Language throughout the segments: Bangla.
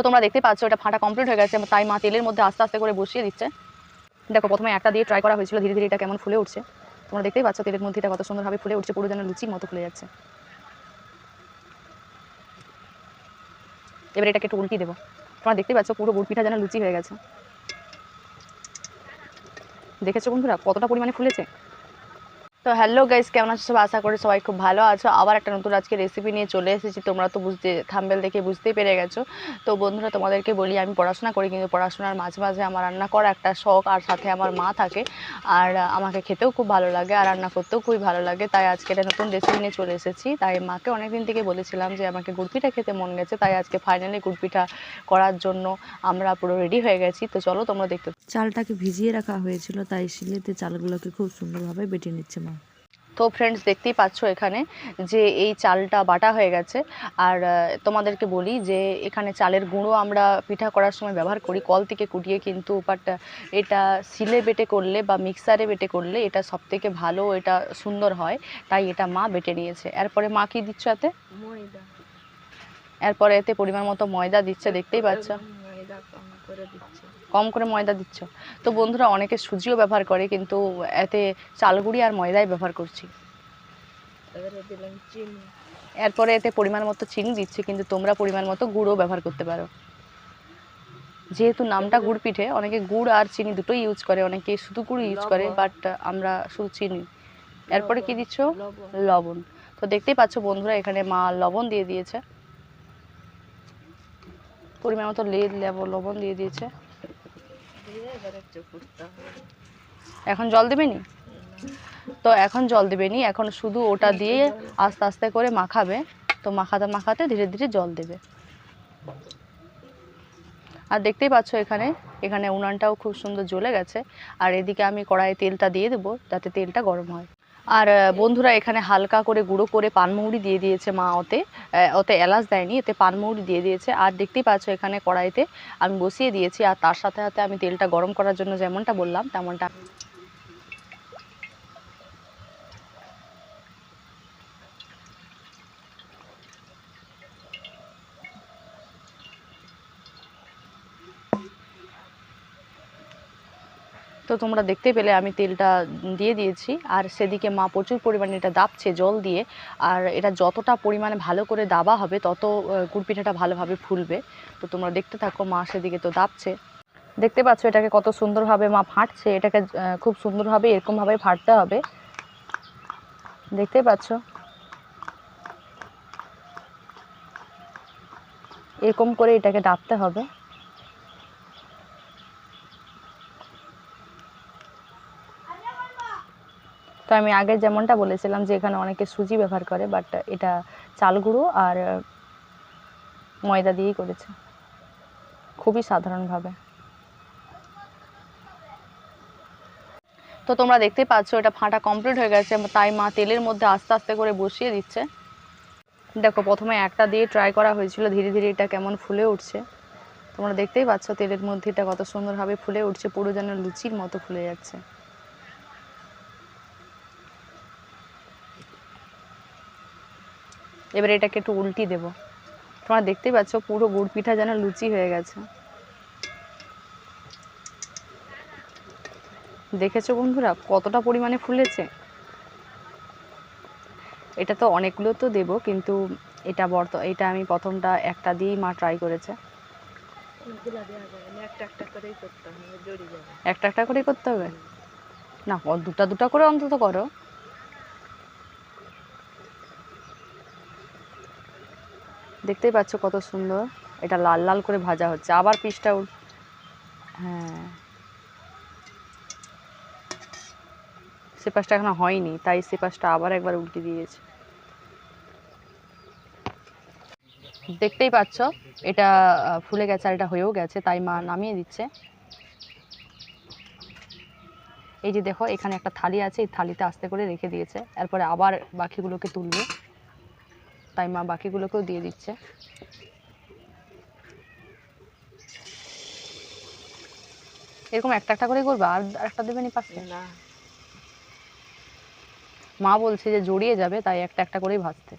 তো তোমরা দেখতে পাচ্ছ, এটা ফাটা কমপ্লিট হয়ে গেছে, তাই মা তেলের মধ্যে আস্তে আস্তে করে বসিয়ে দিচ্ছে। দেখো, প্রথমে একটা দিয়ে ট্রাই করা হয়েছিল, ধীরে ধীরে এটা কেমন ফুলে উঠছে। তোমরা দেখতেই পাচ্ছ, তেলের মধ্যে এটা কত সুন্দরভাবে ফুলে উঠছে, পুরো যেন লুচির মতো ফুলে যাচ্ছে। এবার এটাকে একটু উল্টি দেবো। তোমরা দেখতেই পাচ্ছ, পুরো গুড় যেন লুচি হয়ে গেছে। দেখেছ বন্ধুরা, কতটা পরিমাণে ফুলেছে? তো হ্যালো গাইস কেমন আছো? সব আশা করি সবাই খুব ভালো আছো। আবার একটা নতুন আজকে রেসিপি নিয়ে চলে এসেছি, তোমরা তো বুঝতে থাম্বেল দেখে বুঝতেই পেরে গেছো। তো বন্ধুরা, তোমাদেরকে বলি, আমি পড়াশোনা করি, কিন্তু পড়াশোনার মাঝে মাঝে আমার রান্না করা একটা শখ, আর সাথে আমার মা থাকে। আর আমাকে খেতেও খুব ভালো লাগে, আর রান্না করতেও খুবই ভালো লাগে। তাই আজকে একটা নতুন রেসিপি নিয়ে চলে এসেছি। তাই মাকে অনেকদিন থেকে বলেছিলাম যে, আমাকে গুড়পিঠা খেতে মন গেছে। তাই আজকে ফাইনালি গুড়পিঠা করার জন্য আমরা পুরো রেডি হয়ে গেছি। তো চলো তোমরা দেখতে চালটাকে ভিজিয়ে রাখা হয়েছিল তাই শিলেতে চালগুলোকে খুব সুন্দরভাবে বেটে নিচ্ছে মা। তো ফ্রেন্ডস দেখতেই পাচ্ছ এখানে যে এই চালটা বাটা হয়ে গেছে। আর তোমাদেরকে বলি যে এখানে চালের গুঁড়ো আমরা পিঠা করার সময় ব্যবহার করি কল থেকে কুটিয়ে কিন্তু বাট এটা সিলে বেটে করলে বা মিক্সারে বেটে করলে এটা সব থেকে ভালো এটা সুন্দর হয় তাই এটা মা বেটে নিয়েছে। এরপরে মা কি দিচ্ছ এতে ময়দা। এরপরে এতে পরিমাণ মতো ময়দা দিচ্ছে দেখতেই পাচ্ছ। কম করে ময়দা দিচ্ছ। তো বন্ধুরা অনেকে সুজিও ব্যবহার করে কিন্তু এতে চালগুড়ি আর ময়দাই ব্যবহার করছি। এরপরে এতে পরিমাণ মতো চিনি দিচ্ছি কিন্তু তোমরা পরিমাণ মতো গুড়ও ব্যবহার করতে পারো। যেহেতু নামটা গুড় পিঠে অনেকে গুড় আর চিনি দুটোই ইউজ করে অনেকে শুধু গুড় ইউজ করে বাট আমরা শুধু চিনি। এরপরে কি দিচ্ছ? লবণ। তো দেখতেই পাচ্ছ বন্ধুরা এখানে মা লবণ দিয়ে দিয়েছে। পরিমাণ মতো লবণ দিয়ে দিয়েছে। এখন জল দেবে দেবেনি? তো এখন জল দেবে দেবেনি। এখন শুধু ওটা দিয়ে আস্তে আস্তে করে মাখাবে। তো মাখাতে মাখাতে ধীরে ধীরে জল দেবে। আর দেখতেই পাচ্ছ এখানে এখানে উনানটাও খুব সুন্দর জ্বলে গেছে। আর এদিকে আমি কড়াইয়ে তেলটা দিয়ে দেবো, যাতে তেলটা গরম হয়। আর বন্ধুরা এখানে হালকা করে গুঁড়ো করে পানমৌড়ি দিয়ে দিয়েছে মা ওতে। ওতে এলাচ দেয়নি, এতে পানমৌড়ি দিয়ে দিয়েছে। আর দেখতেই পাচ্ছ এখানে কড়াইতে আমি বসিয়ে দিয়েছি, আর তার সাথে সাথে আমি তেলটা গরম করার জন্য যেমনটা বললাম, তেমনটা তো তোমরা দেখতে পেলে আমি তেলটা দিয়ে দিয়েছি। আর সেদিকে মা প্রচুর পরিমাণে এটা দাবছে জল দিয়ে। আর এটা যতটা পরিমাণে ভালো করে দাবা হবে তত আহ, গুড় পিঠাটা ভালোভাবে ফুলবে। তো তোমরা দেখতে থাকো মা সেদিকে তো দাবছে দেখতে পাচ্ছ এটাকে কত সুন্দরভাবে মা ফাটছে। এটাকে খুব সুন্দরভাবে এরকমভাবে ফাটতে হবে। দেখতে পাচ্ছ? এরকম করে এটাকে ডাবতে হবে। তো আমি আগে যেমনটা বলেছিলাম যে এখানে অনেকে সুজি ব্যবহার করে বাট এটা চাল গুঁড়ো আর ময়দা দিয়েই করেছে। খুবই সাধারণভাবে। তো তোমরা দেখতে পাচ্ছ, এটা ফাটা কমপ্লিট হয়ে গেছে, তাই মা তেলের মধ্যে আস্তে আস্তে করে বসিয়ে দিচ্ছে। দেখো, প্রথমে একটা দিয়ে ট্রাই করা হয়েছিল, ধীরে ধীরে এটা কেমন ফুলে উঠছে। তোমরা দেখতেই পাচ্ছ, তেলের মধ্যে এটা কত সুন্দরভাবে ফুলে উঠছে, পুরো যেন লুচির মতো ফুলে যাচ্ছে। এবার এটাকে একটু উল্টি দেব। তোমরা দেখতেই পাচ্ছ পুরো গুড় পিঠা যেন লুচি হয়ে গেছে। দেখেছ বন্ধুরা কতটা পরিমাণে ফুলেছে? এটা তো অনেকগুলো তো দেবো কিন্তু এটা বর্ত এটা আমি প্রথমটা একটা দিয়েই মা ট্রাই করেছে। অনেকগুলা দেওয়া যাবে না একটা একটা করেই করতে হবে না দুটা দুটা করে অন্তত করো। দেখতেই পাচ্ছ কত সুন্দর। এটা লাল লাল করে ভাজা হচ্ছে। আবার পিসটা হ্যাঁ। সে পাশটা এখনও হয়নি, তাই সে পাশটা আবার একবার উল্টে দিয়েছে। দেখতেই পাচ্ছ, এটা ফুলে গেছে আর এটা হয়েও গেছে, তাই মা নামিয়ে দিচ্ছে। এই যে দেখো, এখানে একটা থালি আছে, এই থালিতে আস্তে করে রেখে দিয়েছে। এরপরে আবার বাকিগুলোকে তুলবে। তাই মা বাকিগুলোকেও দিয়ে দিচ্ছে। এরকম একটা একটা করে করবে আর একটা দেবে নি পাশে না। মা বলছে যে জড়িয়ে যাবে তাই একটা একটা করেই ভাজতে।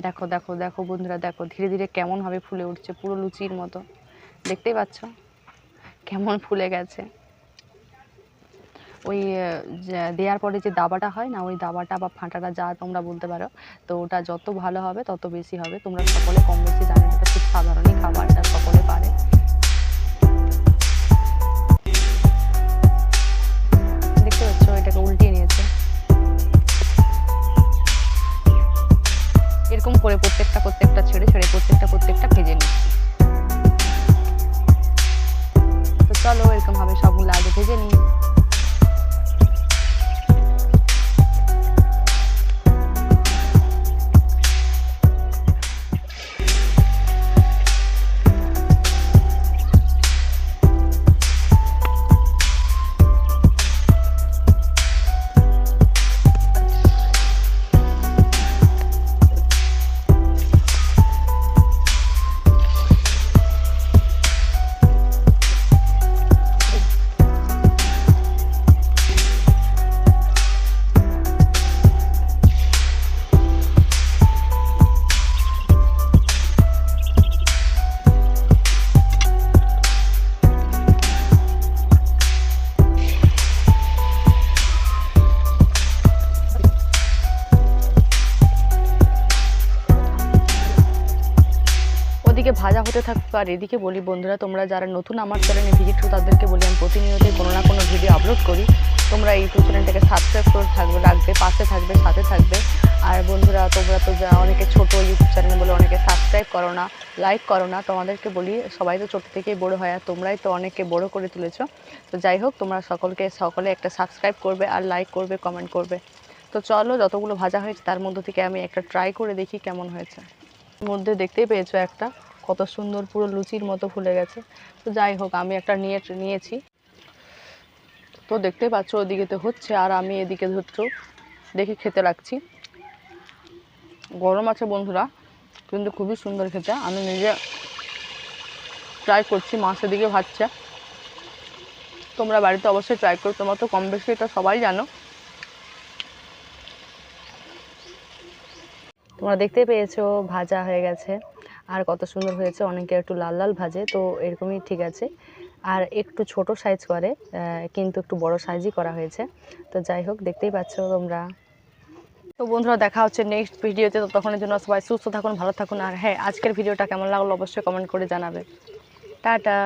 দেখো দেখো দেখো বন্ধুরা দেখো ধীরে ধীরে কেমনভাবে ফুলে উঠছে পুরো লুচির মতো। দেখতেই পাচ্ছ? কেমন ফুলে গেছে। ওই দেওয়ার পরে যে দাবাটা হয় না, ওই দাবাটা বা ফাঁটাটা যা তোমরা বলতে পারো, তো ওটা যত ভালো হবে, তত বেশি হবে। তোমরা সকলে কম বেশি জানো এটা খুব সাধারণই খাবার সকলে পারে। দেখতে পাচ্ছ, এটাকে উল্টিয়ে নিয়েছে। এরকম করে প্রত্যেকটা প্রত্যেকটা ছেড়ে ছেড়ে প্রত্যেকটা প্রত্যেকটা ভেজে নিচ্ছি। তো চলো, এরকম ভাবে সবগুলো আগে ভেজে নিই। ওদিকে ভাজা হতে থাকবে আর এদিকে বলি, বন্ধুরা, তোমরা যারা নতুন আমার চ্যানেলে ভিজিট তাদেরকে বলি, আমি প্রতিনিয়তই কোনো না কোনো ভিডিও আপলোড করি। তোমরা ইউটিউব চ্যানেলটাকে সাবস্ক্রাইব করে থাকবে, রাখবে, পাশে থাকবে, সাথে থাকবে। আর বন্ধুরা, তোমরা তো যা, অনেকে ছোট ইউটিউব চ্যানেল বলে অনেকে সাবস্ক্রাইব করো না লাইক করো না। তোমাদেরকে বলি, সবাই তো ছোট থেকেই বড় হয়, আর তোমরাই তো অনেকে বড় করে তুলেছো। তো যাই হোক, তোমরা সকলকে, সকলে একটা সাবস্ক্রাইব করবে, আর লাইক করবে কমেন্ট করবে। তো চলো, যতগুলো ভাজা হয়েছে, তার মধ্যে থেকে আমি একটা ট্রাই করে দেখি কেমন হয়েছে। মধ্যে দেখতেই পেয়েছ একটা। কত সুন্দর পুরো লুচির মতো ফুলে গেছে। তো যাই হোক, আমি একটা নিয়ে নিয়েছি। তো দেখতেই পাচ্ছ, ওদিকে তো হচ্ছে, আর আমি এদিকে ধরছো, দেখে খেতে রাখছি গরম আছে বন্ধুরা, কিন্তু খুবই সুন্দর খেতে। আমি নিজে ট্রাই করছি মাছের দিকে ভাজছে। তোমরা বাড়িতে অবশ্যই ট্রাই করো, তোমরা তো কম বেশি এটা সবাই জানো। তোমরা দেখতে পেয়েছ, ভাজা হয়ে গেছে। আর কত সুন্দর হয়েছে। অনেকে একটু লাল লাল ভাজে, তো এরকমই ঠিক আছে। আর একটু ছোট সাইজ করে কিন্তু একটু বড় সাইজই করা হয়েছে। তো যাই হোক, দেখতেই পাচ্ছ তোমরা। তো বন্ধুরা, দেখা হচ্ছে নেক্সট ভিডিওতে তো। তখনের জন্য সবাই সুস্থ থাকুন, ভালো থাকুন। আর হ্যাঁ আজকের ভিডিওটা কেমন লাগল অবশ্যই কমেন্ট করে জানাবে। টাটা।